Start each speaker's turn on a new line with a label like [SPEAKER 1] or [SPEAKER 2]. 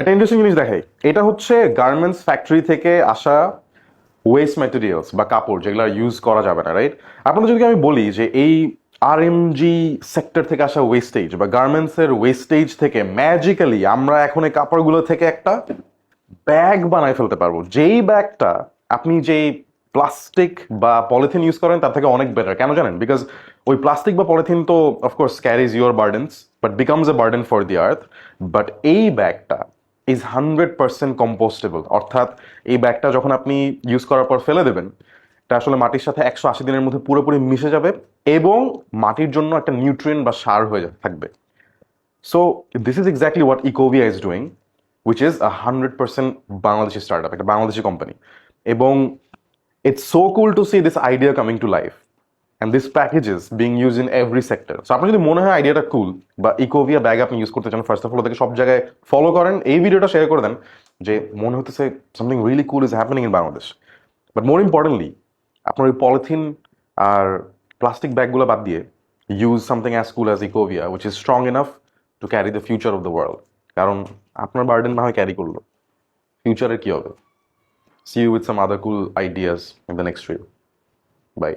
[SPEAKER 1] একটা ইন্টারেস্টিং জিনিস দেখাই। এটা হচ্ছে গার্মেন্টস ফ্যাক্টরি থেকে আসা ওয়েস্ট ম্যাটেরিয়ালস বা কাপড় যেগুলো ইউজ করা যাবে না রাইট আপনাদের যদি আমি বলি যে এই আর সেক্টর থেকে আসা ওয়েস্টেজ বা গার্মেন্টসের ওয়েস্টেজ থেকে ম্যাজিক্যালি আমরা এখন এই কাপড়গুলো থেকে একটা ব্যাগ বানায় ফেলতে পারব। যেই ব্যাগটা আপনি যেই প্লাস্টিক বা পলিথিন ইউজ করেন, তার থেকে অনেক বেটার কেন জানেন? বিকজ ওই প্লাস্টিক বা পলিথিন তো of course carries your burdens but becomes a burden for the earth but এই ব্যাগটা ইজ হান্ড্রেড পার্সেন্ট কম্পোস্টেবল অর্থাৎ এই ব্যাগটা যখন আপনি ইউজ করার পর ফেলে দেবেন, এটা আসলে মাটির সাথে একশো আশি দিনের মধ্যে পুরোপুরি মিশে যাবে এবং মাটির জন্য একটা নিউট্রিয়েন্ট বা সার হয়ে থাকবে। So this is exactly what Ecovia is doing which is a hundred percent Bangladeshi startup একটা বাংলাদেশি কোম্পানি এবং it's so cool to see this idea coming to life. And this packages being used in every sector. So আপনার যদি মনে হয় আইডিয়াটা কুল বা ইকোভিয়া bag আপনি use করতে চান ফার্স্ট অফ অল থেকে সব জায়গায় ফলো করেন। এই ভিডিওটা শেয়ার করে দেন যে মনে হতেছে something really cool is happening in Bangladesh but more importantly আপনার ওই পলিথিন আর প্লাস্টিক ব্যাগগুলো বাদ দিয়ে use something as cool as Ecovia which is strong enough to carry the future of the world কারণ আপনার বার্ডেন না হয় ক্যারি করল। ফিউচারে কি হবে? See you with some other cool ideas in the next reel bye